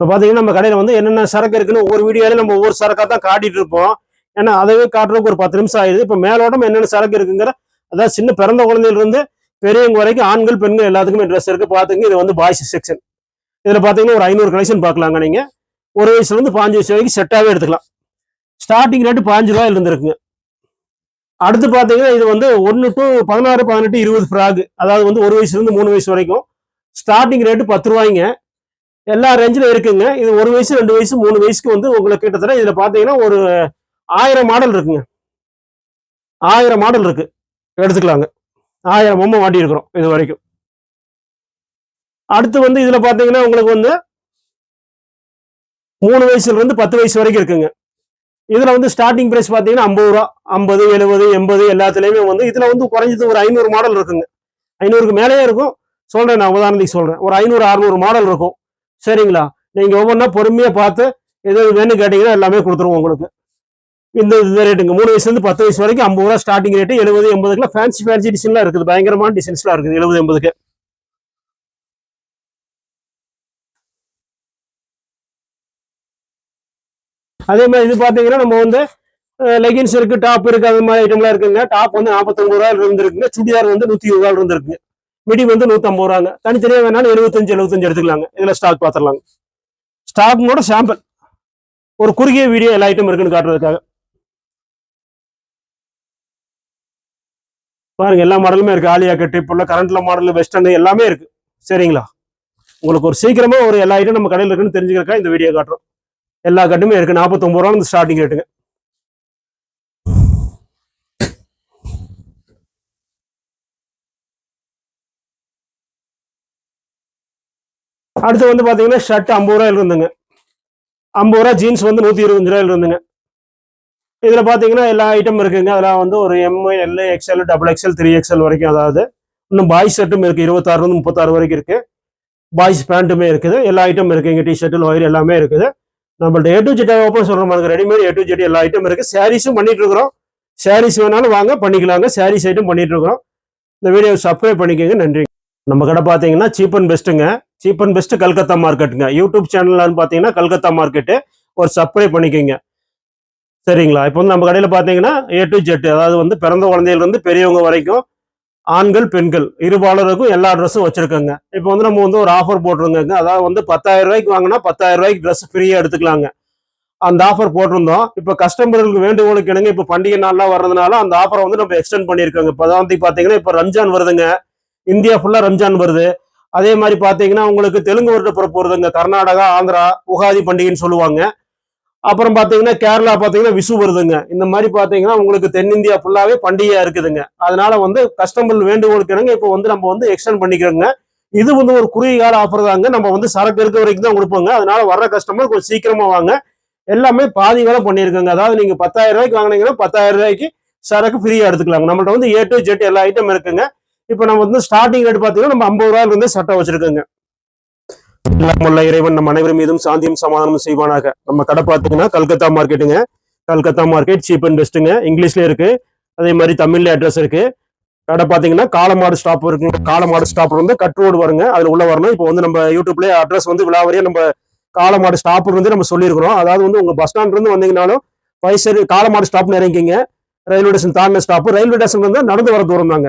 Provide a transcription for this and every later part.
இப்போ பார்த்தீங்கன்னா நம்ம கடையில் வந்து என்னென்ன சரக்கு இருக்குன்னு ஒவ்வொரு வீடியோலையும் நம்ம ஒவ்வொரு சரக்காக தான் காட்டிட்டு இருப்போம். ஏன்னா அதவே காட்டுறதுக்கு ஒரு பத்து நிமிஷம் ஆயிடுது. இப்போ மேலோட்டம் என்னென்ன சரக்கு இருக்குங்கிற அதாவது சின்ன பிறந்த குழந்தையிலிருந்து பெரியவங்க வரைக்கும் ஆண்கள் பெண்கள் எல்லாத்துக்குமே ட்ரெஸ் இருக்குது பார்த்துங்க இது வந்து பாய்ஸ் செக்ஷன் இதில் பார்த்தீங்கன்னா ஒரு ஐநூறு கலெக்ஷன் பார்க்கலாங்க நீங்கள் ஒரு வயசுலேருந்து பாஞ்சு வயசு வரைக்கும் செட்டாகவே எடுத்துக்கலாம். ஸ்டார்டிங் ரேட்டு பாஞ்சு ரூபாயில் இருந்திருக்குங்க. அடுத்து பார்த்தீங்கன்னா இது வந்து ஒன்று டு பதினாறு பதினெட்டு இருபது ஃப்ராக். அதாவது வந்து ஒரு வயசுலேருந்து மூணு வயசு வரைக்கும் ஸ்டார்டிங் ரேட்டு பத்து ரூபாய்ங்க. எல்லா ரேஞ்சிலும் இருக்குங்க. இது ஒரு வயசு ரெண்டு வயசு மூணு வயசுக்கு வந்து உங்களுக்கு கிட்டத்தட்ட இதில் பார்த்தீங்கன்னா ஒரு ஆயிரம் மாடல் இருக்குங்க. ஆயிரம் மாடல் இருக்கு. எடுத்துக்கலாங்க. ஆயிரம் பொம்மை மாட்டியிருக்கிறோம் இது வரைக்கும். அடுத்து வந்து இதில் பார்த்தீங்கன்னா உங்களுக்கு வந்து மூணு வயசுலேருந்து பத்து வயசு வரைக்கும் இருக்குங்க. இதில் வந்து ஸ்டார்டிங் ப்ரைஸ் பார்த்தீங்கன்னா ஐம்பது ரூபா ஐம்பது எழுபது எண்பது எல்லாத்துலேயுமே வந்து இதில் வந்து குறைஞ்சது ஒரு ஐநூறு மாடல் இருக்குங்க. ஐநூறுக்கு மேலேயே இருக்கும். சொல்கிறேன் நான் உதாரணத்துக்கு சொல்கிறேன் ஒரு ஐநூறு அறுநூறு மாடல் இருக்கும். சரிங்களா? நீங்க ஒவ்வொன்றா பொறுமையா பார்த்து எது வேணும் கேட்டீங்கன்னா எல்லாமே கொடுத்துருவோம் உங்களுக்கு. இந்த இந்த ரேட்டுங்க மூணு வயசுலேருந்து பத்து வயசு வரைக்கும் ஐம்பது ரூபா ஸ்டார்டிங் ரேட்டு எழுபது எண்பதுக்குலாம் ஃபேன்சி ஃபேன்சி டிசைன்லாம் இருக்குது. பயங்கரமான டிசைன்ஸ்லாம் இருக்குது. எழுபது எண்பதுக்கு. அதே மாதிரி இது பார்த்தீங்கன்னா நம்ம வந்து லெகின்ஸ் இருக்குது டாப் இருக்குது அந்த மாதிரி ஐட்டம்லாம் இருக்குங்க. டாப் வந்து நாற்பத்தொம்பது ரூபாயில இருந்துருக்குங்க. சுடிதார் வந்து நூற்றி இருபது ரூபாயில இருந்துருக்குங்க. மிடி வந்து நூற்றம்பது ரூபாங்க. தனித்தனியாக வேணாலும் எழுபத்தஞ்சு எழுபத்தஞ்சு எடுத்துக்கலாங்க. இதில் ஸ்டாக் பார்த்துடலாங்க. ஸ்டாக்னோட சாம்பிள் ஒரு குறுகிய வீடியோ எல்லா ஐட்டம் இருக்குன்னு காட்டுறதுக்காக. பாருங்க எல்லா மாடலுமே இருக்கு. ஆலியா கட்டு இப்போ உள்ள கரண்ட்ல மாடல் வெஸ்டர்னு எல்லாமே இருக்கு. சரிங்களா? உங்களுக்கு ஒரு சீக்கிரமா ஒரு எல்லா ஐட்டம் நம்ம கடையில் இருக்குன்னு தெரிஞ்சுக்கிறக்கா இந்த வீடியோ காட்டுறோம். எல்லா கட்டுமே இருக்கு. நாற்பத்தொம்பது ரூபா ஸ்டார்டிங் ரேட்டுங்க அடுத்து வந்து பார்த்தீங்கன்னா ஷர்ட் ஐம்பது ரூபாயில இருந்துங்க. ஐம்பது ரூபா ஜீன்ஸ் வந்து நூற்றி இருபத்தஞ்சு ரூபாயில இருந்துங்க. இதில் பார்த்தீங்கன்னா எல்லா ஐட்டம் இருக்குங்க. அதெல்லாம் வந்து ஒரு M I L XL double XL three XL வரைக்கும் அதாவது இன்னும் பாய்ஸ் ஷர்ட்டும் இருக்குது இருபத்தாறுலேருந்து முப்பத்தாறு வரைக்கும் இருக்குது பாய்ஸ் பேண்ட்டுமே இருக்குது. எல்லா ஐட்டம் இருக்குது இங்கே டிஷர்ட்டு லோயர் எல்லாமே இருக்குது. நம்மள்ட்ட ஏ டு ஜெட் ஓப்பன் சொல்கிற மாதிரி ரெடிமேட் ஏ டு ஜெட் எல்லா ஐட்டம் இருக்குது சாரீஸும் பண்ணிட்டு இருக்கிறோம். சாரீஸ் வேணாலும் வாங்க பண்ணிக்கலாங்க. சாரீஸ் ஐட்டம் பண்ணிட்டு இருக்கிறோம். இந்த வீடியோ சப்ஸ்கிரைப் பண்ணிக்கோங்க. நன்றி. நம்ம கடை பார்த்தீங்கன்னா சீப் அண்ட் பெஸ்ட்டுங்க சீப் அண்ட் பெஸ்ட்டு கல்கத்தா மார்க்கெட்டுங்க யூடியூப் சேனல்லான்னு பார்த்தீங்கன்னா கல்கத்தா மார்க்கெட்டு ஒரு சப்ஸ்கிரைப் பண்ணிக்கோங்க. சரிங்களா? இப்போ வந்து நம்ம கடையில் பார்த்தீங்கன்னா ஏ டு ஜெட் அதாவது வந்து பிறந்த குழந்தையிலேருந்து பெரியவங்க வரைக்கும் ஆண்கள் பெண்கள் இருபாலருக்கும் எல்லா ட்ரெஸ்ஸும் வச்சுருக்கோங்க. இப்போ வந்து நம்ம வந்து ஒரு ஆஃபர் போட்டிருந்தோங்க. அதாவது வந்து பத்தாயிரம் ரூபாய்க்கு வாங்கினா பத்தாயிரம் ரூபாய்க்கு ட்ரெஸ் ஃப்ரீயாக எடுத்துக்கலாங்க. அந்த ஆஃபர் போட்டிருந்தோம். இப்போ கஸ்டமர்களுக்கு வேண்டுகோளுக்கு இணங்க இப்போ பண்டிகை நாள்லாம் வர்றதுனால அந்த ஆஃபரை வந்து நம்ம எக்ஸ்டெண்ட் பண்ணியிருக்கோங்க. இப்போ அதாவது பார்த்தீங்கன்னா இப்போ ரம்ஜான் வருதுங்க. இந்தியா ஃபுல்லாக ரம்ஜான் வருது. அதே மாதிரி பார்த்தீங்கன்னா உங்களுக்கு தெலுங்கு வருட பிறப்பு வருதுங்க. கர்நாடகா ஆந்திரா உகாதி பண்டிகைன்னு சொல்லுவாங்க. அப்புறம் பார்த்தீங்கன்னா கேரளா பார்த்தீங்கன்னா விசு வருதுங்க. இந்த மாதிரி பார்த்தீங்கன்னா உங்களுக்கு தென்னிந்தியா ஃபுல்லாகவே பண்டிகையாக இருக்குதுங்க. அதனால வந்து கஸ்டமர் வேண்டுகோளுக்கு இணங்க இப்போ வந்து நம்ம வந்து எக்ஸ்டெண்ட் பண்ணிக்கிறோங்க. இது வந்து ஒரு குறுகிய கால ஆஃபர் தாங்க. நம்ம வந்து சரக்கு இருக்க வரைக்கும் தான் கொடுப்போங்க. அதனால வர்ற கஸ்டமர் கொஞ்சம் சீக்கிரமா வாங்க. எல்லாமே பாதி வேலை பண்ணியிருக்கோங்க. அதாவது நீங்க பத்தாயிரம் ரூபாய்க்கு வாங்கினீங்கன்னா பத்தாயிரம் ரூபாய்க்கு சரக்கு ஃப்ரீயா எடுத்துக்கலாங்க. நம்மள்ட்ட வந்து ஏ டு ஜெட் எல்லா ஐட்டம் இருக்குங்க. இப்போ நம்ம வந்து ஸ்டார்டிங் ரேட் பார்த்தீங்கன்னா நம்ம ஐம்பது ரூபாயில இருந்து சட்டை வச்சிருக்கோங்க. எல்லாமுள்ள இறைவன் நம்ம அனைவரும் மீதும் சாந்தியும் சமாதானம் செய்வானாக. நம்ம கடை பார்த்தீங்கன்னா கல்கத்தா மார்க்கெட்டுங்க கல்கத்தா மார்க்கெட் சீப் அண்ட் பெஸ்ட்டுங்க இங்கிலீஷ்ல இருக்கு. அதே மாதிரி தமிழ்ல அட்ரஸ் இருக்கு. கடை பார்த்தீங்கன்னா காலமாடு ஸ்டாப் இருக்குங்க. காலமாடு ஸ்டாப் வந்து கட் ரோடு வருங்க. அதில் உள்ள வரணும். இப்போ வந்து நம்ம யூடியூப்லேயே அட்ரஸ் வந்து விழாவறியாக நம்ம காலமாடு ஸ்டாப் வந்து நம்ம சொல்லியிருக்கிறோம். அதாவது வந்து உங்கள் பஸ் ஸ்டாண்ட்லேருந்து வந்தீங்கனாலும் பைசர் காலமாடு ஸ்டாப் இறங்கிங்க ரயில்வே ஸ்டேஷன் தாண்டின ஸ்டாப் ரயில்வே ஸ்டேஷன் வந்து நடந்து வர தூரம் தாங்க.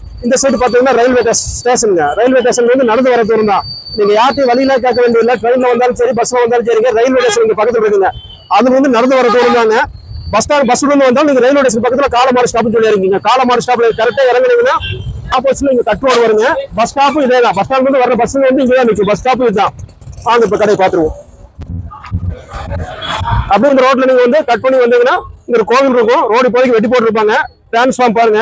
இந்த சைடு பார்த்தீங்கன்னா ரயில்வே ஸ்டேஷனுங்க. ரயில்வே ஸ்டேஷன்லேருந்து நடந்து வர தூரம் தான். நீங்கள் யார்ட்டையும் வழியில கேட்க வேண்டியதில்லை. ட்ரெயினில் வந்தாலும் சரி பஸ்ஸில் வந்தாலும் சரிங்க. ரயில்வே ஸ்டேஷன் இங்கே பக்கத்தில் இருக்குங்க. அதுல இருந்து நடந்து வர தூரம் தாங்க. பஸ் ஸ்டாண்ட் பஸ்ஸுலேருந்து இருந்து வந்தாலும் நீங்கள் ரயில்வே ஸ்டேஷன் பக்கத்தில் காலமாடு ஸ்டாப்னு சொல்லி இருக்கீங்க காலமாடு கரெக்டாக கரெக்டா இறங்குனீங்கன்னா ஆப்போசிட்ல இங்கே கட் ரோடு வருங்க பஸ் ஸ்டாப்பும் இதே தான் பஸ் ஸ்டாண்ட் வந்து வர பஸ் வந்து இங்கே தான் நிற்கும் பஸ் ஸ்டாப்பும் இதுதான். வாங்க இப்போ கடையை பார்த்துருவோம். அப்படியே இந்த ரோட்ல நீங்க வந்து கட் பண்ணி வந்தீங்கன்னா இங்க கோவில் இருக்கும். ரோடு இப்போதைக்கு வெட்டி போட்டுருப்பாங்க. டிரான்ஸ்ஃபார்ம் பாருங்க.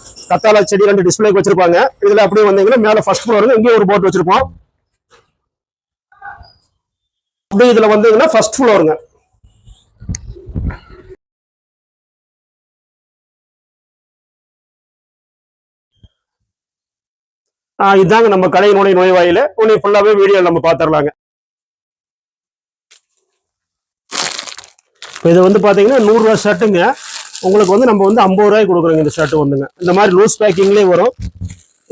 தத்தால செடி ரெண்டு டிஸ்பிளேக்கு வச்சிருப்பாங்க. இதுல அப்படியே வந்தீங்கன்னா மேல ஃபர்ஸ்ட் ஃப்ளோர் இங்கே ஒரு போட் வச்சிருப்போம். அப்படியே இதுல வந்தீங்கன்னா ஃபர்ஸ்ட் ஃப்ளோருங்க இதாங்க நம்ம கடையினுடைய நுழைவாயில. உன்னை ஃபுல்லாவே வீடியோ நம்ம பாத்துரலாங்க. இப்போ இது வந்து பாத்தீங்கன்னா நூறுரூவா ஷர்ட்டுங்க உங்களுக்கு வந்து நம்ம வந்து ஐம்பது ரூபாய்க்கு கொடுக்குறோங்க இந்த ஷர்ட் வந்துங்க. இந்த மாதிரி லூஸ் பேக்கிங்லேயே வரும்.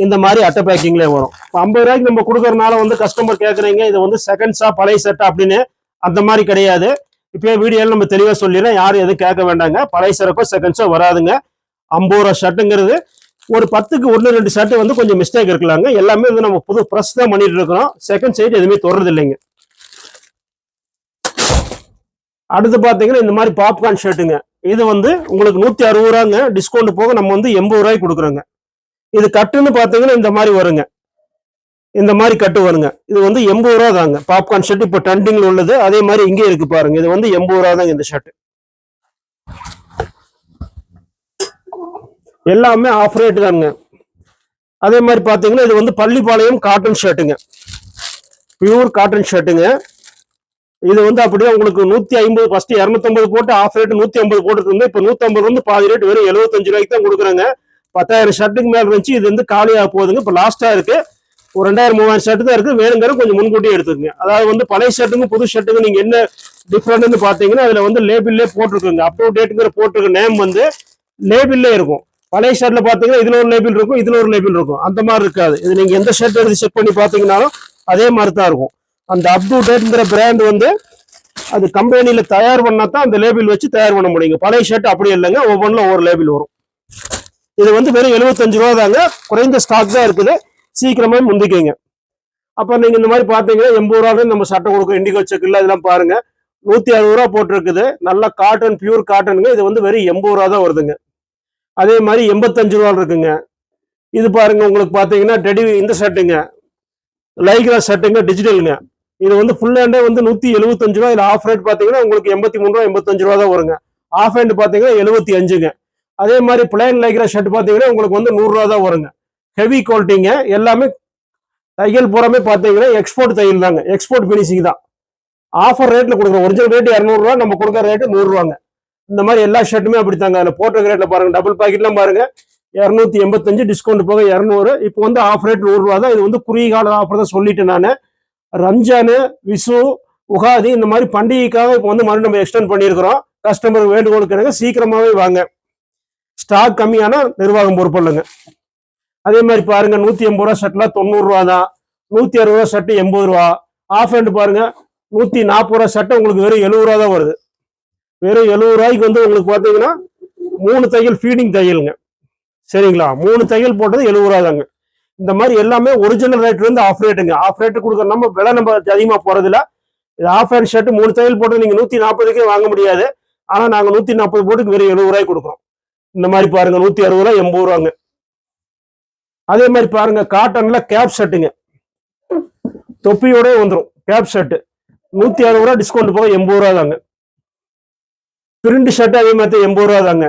இந்த மாதிரி அட்டை பேக்கிங்லேயே வரும். இப்போ ஐம்பது ரூபாய்க்கு நம்ம கொடுக்கறதுனால வந்து கஸ்டமர் கேட்குறீங்க இது வந்து செகண்ட்ஸா பழைய ஷர்ட் அப்படின்னு அந்த மாதிரி கிடையாது. இப்போ வீடியோவில் நம்ம தெளிவாக சொல்லிடுறேன் யாரும் எதுவும் கேட்க வேண்டாங்க. பழைய சரக்கோ செகண்ட்ஸோ வராதுங்க. ஐம்பது ரூபா ஷர்ட்டுங்கிறது ஒரு பத்துக்கு ஒன்று ரெண்டு ஷர்ட் வந்து கொஞ்சம் மிஸ்டேக் இருக்கலாங்க. எல்லாமே வந்து நம்ம புது ப்ரெஸ் தான் பண்ணிட்டு இருக்கிறோம். செகண்ட் சைடு எதுவுமே தொடர்றது இல்லைங்க அடுத்து பார்த்தீங்கன்னா இந்த மாதிரி பாப்கார்ன் ஷர்ட்டுங்க இது வந்து உங்களுக்கு நூற்றி அறுபது ரூபாங்க. டிஸ்கவுண்ட் போக நம்ம வந்து எண்பது ரூபாய்க்கு கொடுக்குறோங்க. இது கட்டுன்னு பார்த்தீங்கன்னா இந்த மாதிரி வருங்க. இந்த மாதிரி கட்டு வருங்க. இது வந்து எண்பது ரூபா தாங்க பாப்கார்ன் ஷர்ட் இப்போ ட்ரெண்டிங்ல உள்ளது. அதே மாதிரி இங்கே இருக்கு பாருங்க. இது வந்து எண்பது ரூபா தாங்க இந்த ஷர்ட் எல்லாமே ஆஃப் ரேட் தாங்க அதே மாதிரி பார்த்தீங்கன்னா இது வந்து பள்ளிப்பாளையம் காட்டன் ஷர்ட்டுங்க பியூர் காட்டன் ஷர்ட்டுங்க இது வந்து அப்படியே உங்களுக்கு நூத்தி ஐம்பது ஃபர்ஸ்ட் இரநூத்தம்பது போட்டு ஆஃப் ரேட் நூத்தி ஐம்பது போட்டுட்டு இருந்து இப்போ நூத்தம்பது வந்து பாதி ரேட் வெறும் எழுபத்தஞ்சு ரூபாய்க்கு தான் கொடுக்குறாங்க. பத்தாயிரம் ஷர்ட்டுக்கு மேல இருந்துச்சு இது வந்து காலியாக போகுதுங்க. இப்போ லாஸ்டா இருக்கு. ஒரு ரெண்டாயிரம் மூவாயிரம் ஷர்ட் தான் இருக்கு. வேணுங்கிற கொஞ்சம் முன்கூட்டியே எடுத்துக்கங்க. அதாவது வந்து பழைய ஷர்ட்டுக்கும் புது ஷர்ட்டுக்கும் நீங்க என்ன டிஃப்ரெண்ட்னு பாத்தீங்கன்னா அதுல வந்து லேபிள்லே போட்டிருக்குங்க. அப் டு டேட்டுங்கிற போட்டிருக்க நேம் வந்து லேபிள்லே இருக்கும். பழைய ஷர்ட்ல பாத்தீங்கன்னா இதுல ஒரு லேபிள் இருக்கும் இதுல ஒரு லேபிள் இருக்கும். அந்த மாதிரி இருக்காது. இது நீங்க எந்த ஷர்ட் எடுத்து செக் பண்ணி பாத்தீங்கன்னாலும் அதே மாதிரி தான் இருக்கும். அந்த அப் டு டேட்ங்கிற பிராண்ட் வந்து அது கம்பெனியில் தயார் பண்ணால் தான் அந்த லேபிள் வச்சு தயார் பண்ண முடியுங்க பழைய ஷர்ட் அப்படி இல்லைங்க ஒவ்வொன்றும் ஒவ்வொரு லேபிள் வரும். இது வந்து வெறும் எழுபத்தஞ்சு ரூபா தாங்க குறைந்த ஸ்டாக் தான் இருக்குது. சீக்கிரமே முந்திக்கிங்க. அப்போ நீங்கள் இந்த மாதிரி பார்த்தீங்கன்னா எண்பது ரூபா நம்ம சட்டை கொடுக்கும் இண்டிகோ செக்கில் இதெல்லாம் பாருங்கள் நூற்றி அறுபது ரூபா போட்டிருக்குது. நல்ல காட்டன் பியூர் காட்டனுங்க இது வந்து வெறும் எண்பது ரூபா தான் வருதுங்க. அதே மாதிரி எண்பத்தஞ்சு ரூபா இருக்குங்க. இது பாருங்க உங்களுக்கு பார்த்தீங்கன்னா டெடி இந்த ஷர்ட்டுங்க லைக்ரா ஷர்ட்டுங்க டிஜிட்டலுங்க இது வந்து ஃபுல் ஹேண்டே வந்து நூற்றி எழுபத்தஞ்சு ரூபா இதில் ஆஃப் ரேட் பார்த்தீங்கன்னா உங்களுக்கு எண்பத்தி மூணு ரூபா எண்பத்தஞ்சு ரூபா தான் வருங்க. ஆஃப் ஹேண்ட் பார்த்தீங்கன்னா எழுபத்தி அஞ்சுங்க. அதே மாதிரி பிளேன் லைக்கிற ஷர்ட் பார்த்தீங்கன்னா உங்களுக்கு வந்து நூறுரூவா தான் வருங்க. ஹெவி குவாலிட்டிங்க எல்லாமே தையல் பூராமே பார்த்தீங்கன்னா எக்ஸ்போர்ட் தையல் தாங்க. எக்ஸ்போர்ட் ஃபினிஷிங் தான். ஆஃபர் ரேட்டில் கொடுக்குறோம் ஒரிஜினல் ரேட் இரநூறுவா நம்ம கொடுக்குற ரேட்டு நூறுரூவாங்க இந்த மாதிரி எல்லா ஷர்ட்டுமே அப்படி தாங்க. அதில் போட்டிருக்க ரேட்டில் பாருங்கள் டபுள் பாக்கெட்லாம் பாருங்க. இரநூத்தி எண்பத்தஞ்சு டிஸ்கவுண்ட் போக இரநூறு. இப்போ வந்து ஆஃப் ரேட் நூறுரூவா தான். இது வந்து குறுகிய கால ஆஃபர் தான் சொல்லிட்டேன் நான். ரம்ஜானு விசு உகாதி இந்த மாதிரி பண்டிகைக்காக இப்போ வந்து மறுபடியும் நம்ம எக்ஸ்டெண்ட் பண்ணியிருக்கிறோம். கஸ்டமர் வேண்டுகோளுக்கு எனக்கு சீக்கிரமாகவே வாங்க. ஸ்டாக் கம்மியானா நிர்வாகம் பொறுப்புள்ளுங்க அதே மாதிரி பாருங்க நூற்றி எண்பது ரூபா ஷர்ட்லாம் தொண்ணூறுரூவா தான். நூற்றி அறுபது ரூபா ஷர்ட் எண்பது ரூபா. ஆஃப் ஹேண்ட் பாருங்க நூற்றி நாற்பது ரூபா ஷர்ட் உங்களுக்கு வெறும் எழுபது ரூபா தான் வருது. வெறும் எழுபது ரூபாய்க்கு வந்து உங்களுக்கு பார்த்தீங்கன்னா மூணு தையல் ஃபீடிங் தையலுங்க. சரிங்களா? மூணு தையல் போட்டது எழுபது ரூபா தாங்க. இந்த மாதிரி எல்லாமே ஒரிஜினல் ரேட்ல இருந்து ஆஃப் ரேட்டுங்க ஆஃப் ரேட்டு கொடுக்குற நம்ம விலை நம்ம அதிகமா போறதில்ல. இது ஆஃப் ஹேண்ட் ஷர்ட் மூணு தையல் போட்டு நீங்க நூத்தி நாற்பதுக்கே வாங்க முடியாது. ஆனா நாங்க நூத்தி நாற்பது போட்டுக்கு வெறும் எழுபது ரூபாய் கொடுக்குறோம். இந்த மாதிரி பாருங்க நூத்தி அறுபது ரூபா எண்பது ரூபாங்க அதே மாதிரி பாருங்க காட்டன்ல கேப் ஷர்ட்டுங்க தொப்பியோட வந்துடும் கேப் ஷர்ட் நூத்தி அறுபது ரூபா டிஸ்கவுண்ட் போக எண்பது ரூபா தாங்க. பிரிண்ட் ஷர்ட் அதே மாதிரி எண்பது ரூபா தாங்க.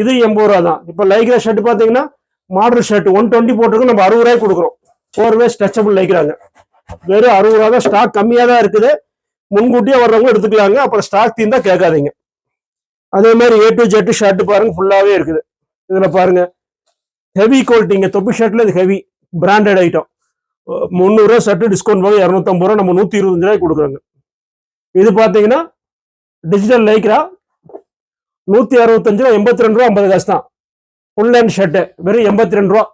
இது எண்பது ரூபா தான். இப்போ லைக்ரா ஷர்ட் பாத்தீங்கன்னா மாடல் ஷர்ட் ஒன் டுவெண்ட்டி போட்டிருக்கு நம்ம அறுபது ரூபாய்க்கு கொடுக்குறோம். ஃபோர் வே ஸ்ட்ரெச்சபிள் லைக்ராங்க வெறும் அறுபது ரூபா தான் ஸ்டாக் கம்மியாக தான் இருக்குது. முன்கூட்டியே வர்றவங்க எடுத்துக்கலாங்க. அப்புறம் ஸ்டாக் தீர்ந்தா கேட்காதீங்க. அதே மாதிரி ஏ டு ஜெட் ஷர்ட் பாருங்க ஃபுல்லாகவே இருக்குது. இதில் பாருங்க. ஹெவி குவாலிட்டிங்க தொப்பி ஷர்ட்ல இது ஹெவி பிராண்டட் ஐட்டம் முந்நூறுரூவா ஷர்ட்டு டிஸ்கவுண்ட் போக இரநூத்தம்பது ரூபா நம்ம நூற்றி இருபத்தஞ்சு ரூபாய்க்கு கொடுக்குறாங்க. இது பார்த்தீங்கன்னா டிஜிட்டல் லைக்ரா நூற்றி அறுபத்தஞ்சு ரூபா எண்பத்தி ரெண்டு ரூபா ஐம்பது காசு தான். ஃபுல் ஷர்ட்டு வெறும் எண்பத்தி ரெண்டு ரூபா.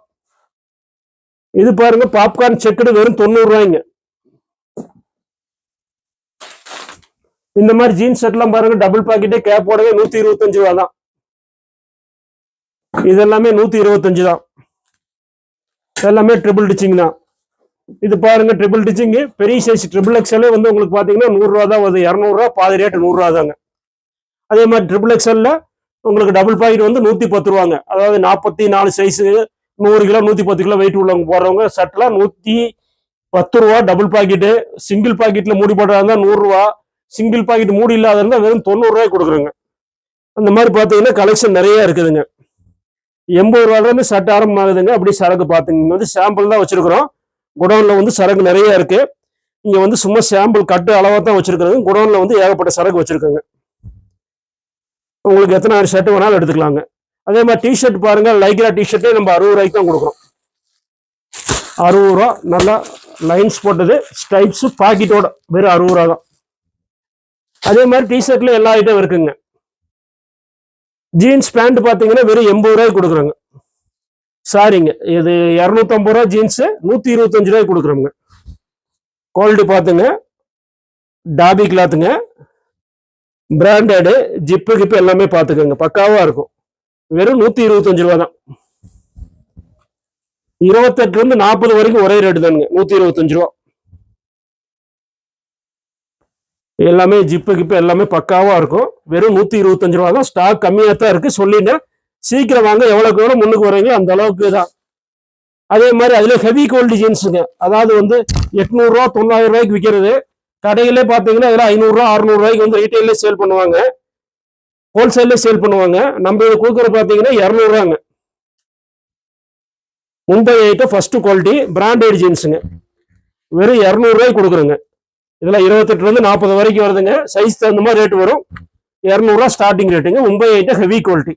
இது பாருங்க பாப்கார்ன் செக்குடு வெறும் தொண்ணூறு ரூபாய்ங்க. இந்த மாதிரி ஜீன்ஸ் ஷர்ட்லாம் பாருங்க டபுள் பாக்கெட்டே கேப் போடவே நூத்தி இருபத்தஞ்சு ரூபா தான் இது எல்லாமே நூத்தி இருபத்தஞ்சு தான். எல்லாமே ட்ரிபிள் டிச்சிங் தான். இது பாருங்க ட்ரிபிள் டிச்சிங்கு பெரிய சைஸ் ட்ரிபிள் எக்ஸ்எல்லே வந்து உங்களுக்கு பாத்தீங்கன்னா நூறுரூவா தான் வருது. இரநூறுவா பாதி ரேட் நூறுரூவா தாங்க அதே மாதிரி ட்ரிபிள் எக்ஸ்எல்ல உங்களுக்கு டபுள் பாக்கெட் வந்து நூத்தி பத்து ரூபாங்க. அதாவது நாற்பத்தி நாலு சைஸு நூறு கிலோ நூத்தி பத்து கிலோ வெயிட் உள்ளவங்க போடுறவங்க ஷர்ட்லாம் நூத்தி பத்து ரூபா டபுள் பாக்கெட்டு சிங்கிள் பாக்கெட்ல மூடி போடுறதா இருந்தா நூறுரூவா சிங்கிள் பாக்கெட் மூடி இல்லாத இருந்தா வெறும் தொண்ணூறு ரூபாய் கொடுக்குறோங்க. அந்த மாதிரி பார்த்தீங்கன்னா கலெக்ஷன் நிறைய இருக்குதுங்க. எண்பது ரூபாயிலேருந்து இருந்து ஷர்ட் ஆரம்பமாகுதுங்க. அப்படி சரக்கு பார்த்துங்க. வந்து சாம்பிள் தான் வச்சிருக்கிறோம். குடோனில் வந்து சரக்கு நிறைய இருக்கு. இங்க வந்து சும்மா சாம்பிள் கட்டு அளவா தான் வச்சிருக்கிறது. குடோனில் வந்து ஏகப்பட்ட சரக்கு வச்சிருக்கோங்க. உங்களுக்கு எத்தனை ஷர்ட் வேணாலும் எடுத்துக்கலாங்க. அதே மாதிரி டிஷர்ட் பாருங்க லைக்ரா டிஷர்ட்டே நம்ம அறுபது ரூபாய்க்கு தான் கொடுக்குறோம். அறுபது ரூபா நல்லா லைன்ஸ் போட்டது ஸ்டைப்ஸ் பாக்கெட்டோட வெறும் அறுபது ரூபா தான். அதே மாதிரி டிஷர்ட்ல எல்லா ஐட்டம் இருக்குங்க. ஜீன்ஸ் பேண்ட் பார்த்தீங்கன்னா வெறும் எண்பது ரூபாய்க்கு கொடுக்குறோங்க. சாரிங்க இது இரநூத்தம்பது ரூபா ஜீன்ஸு நூற்றி இருபத்தஞ்சு ரூபாய்க்கு கொடுக்குறோங்க. குவாலிட்டி பார்த்துங்க டாபி கிளாத்துங்க பிராண்டடு ஜிப்பு கிப்பு எல்லாமே பார்த்துக்கோங்க. பக்காவாக இருக்கும். வெறும் நூற்றி இருபத்தஞ்சு ரூபா தான் இருபத்தெட்டுலேருந்து நாற்பது வரைக்கும் ஒரே ரேட்டு தானுங்க. நூற்றி இருபத்தஞ்சு ரூபா. எல்லாமே ஜிப்பு கிப்பு எல்லாமே பக்காவாக இருக்கும். வெறும் நூற்றி இருபத்தஞ்சு ரூபா தான் ஸ்டாக் கம்மியாக தான் இருக்குது சொல்லிட்டேன். சீக்கிரம் வாங்க. எவ்வளோக்கு எவ்வளோ முன்னுக்கு வரீங்க அந்த அளவுக்கு தான். அதே மாதிரி அதில் ஹெவி குவாலிட்டி ஜீன்ஸுங்க அதாவது வந்து எட்நூறுரூவா தொள்ளாயிரம் ரூபாய்க்கு விற்கிறது கடையிலே பார்த்தீங்கன்னா இதுல ஐநூறுரூவா அறுநூறுவாய்க்கு அறுநூறு ரூபாய்க்கு வந்து ரீட்டைல்லே சேல் பண்ணுவாங்க. ஹோல்சேல்லே சேல் பண்ணுவாங்க. நம்ம இது கொடுக்குற பார்த்தீங்கன்னா இரநூறுவாங்க. Mumbai item first quality branded ஜீன்ஸுங்க வெறும் இரநூறுவாய்க்கு கொடுக்குறோங்க. இதில் இருபத்தெட்டுலேருந்து நாற்பது வரைக்கும் வருதுங்க. சைஸ் தகுந்த மாதிரி ரேட் வரும். இரநூறுவா ஸ்டார்டிங் ரேட்டுங்க மும்பை ஐட்டம் ஹெவி குவாலிட்டி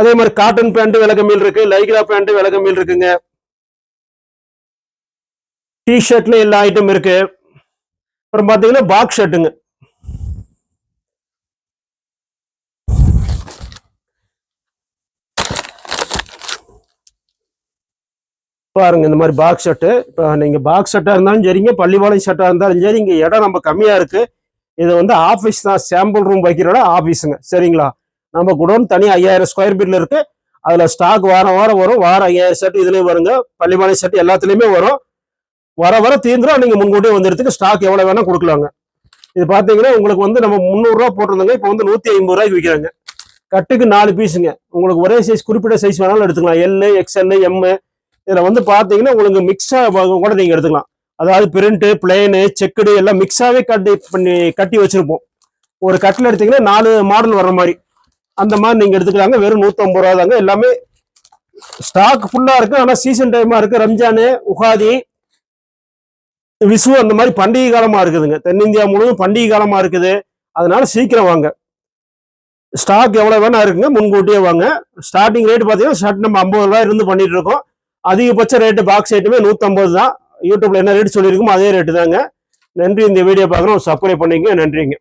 அதே மாதிரி காட்டன் பேண்ட்டு விலை கம்மியில் இருக்கு. லைக்ரா பேண்ட்டு விலை கம்மியில் இருக்குங்க. டிஷர்ட்ல எல்லா ஐட்டம் இருக்கு. அப்புறம் பாத்தீங்கன்னா பாக்ஸ் ஷர்ட்டுங்க பாருங்க இந்த மாதிரி பாக்ஸ் ஷர்ட்டு இப்போ நீங்கள் பாக்ஸ் ஷர்ட்டாக இருந்தாலும் சரிங்க பள்ளிப்பாளையம் ஷர்ட்டாக இருந்தாலும் சரி இங்கே இடம் நம்ம கம்மியாக இருக்கு. இது வந்து ஆஃபீஸ் தான் சாம்பிள் ரூம் வைக்கிறோட ஆஃபீஸுங்க சரிங்களா? நம்ம குடோன் தனி ஐயாயிரம் ஸ்கொயர் ஃபீட்டில் இருக்குது அதில் ஸ்டாக் வாரம் வாரம் வரும். வாரம் ஐயாயிரம் ஷர்ட் இதுலேயும் வருங்க. பள்ளிப்பாளையம் ஷர்ட் எல்லாத்துலேயுமே வரும். வர வர தீர்ந்துடும் நீங்கள் முன்கூட்டியே வந்துடுறதுக்கு ஸ்டாக் எவ்வளோ வேணால் கொடுக்கலாங்க. இது பார்த்தீங்கன்னா உங்களுக்கு வந்து நம்ம முந்நூறுரூவா போட்டிருந்தோங்க. இப்போ வந்து நூற்றி ஐம்பது ரூபாய்க்கு விற்கிறாங்க. கட்டுக்கு நாலு பீஸுங்க உங்களுக்கு ஒரே சைஸ் குறிப்பிட்ட சைஸ் வேணாலும் எடுத்துக்கலாம். எல் எக்ஸ்எல்லு எம்மு இதில் வந்து பார்த்தீங்கன்னா உங்களுக்கு மிக்ஸாக கூட நீங்கள் எடுத்துக்கலாம். அதாவது பிரிண்ட்டு பிளேனு செக்குடு எல்லாம் மிக்ஸாகவே கட்டி பண்ணி கட்டி வச்சுருப்போம். ஒரு கட்டில் எடுத்தீங்கன்னா நாலு மாடல் வர்ற மாதிரி. அந்த மாதிரி நீங்கள் எடுத்துக்கலாங்க. வெறும் நூற்றம்பது ரூபா தாங்க எல்லாமே ஸ்டாக் ஃபுல்லாக இருக்குது ஆனால் சீசன் டைமாக இருக்குது ரம்ஜானு உகாதி விசு அந்த மாதிரி பண்டிகை காலமா இருக்குதுங்க. தென்னிந்தியா முழுவதும் பண்டிகை காலமா இருக்குது. அதனால சீக்கிரம் வாங்க. ஸ்டாக் எவ்வளவு வேணா இருக்குங்க முன்கூட்டியே வாங்க. ஸ்டார்டிங் ரேட் பாத்தீங்கன்னா ஷர்ட் நம்ம ஐம்பது ரூபாய் இருந்து பண்ணிட்டு இருக்கோம். அதிகபட்ச ரேட்டு பாக்ஸ் ஐட்டமே நூற்றம்பது தான். யூடியூப்ல என்ன ரேட் சொல்லியிருக்கோமோ அதே ரேட்டு தாங்க. நன்றி இந்த வீடியோ பார்க்குறோம் சப்ஸ்கிரைப் பண்ணிக்கங்க. நன்றிங்க.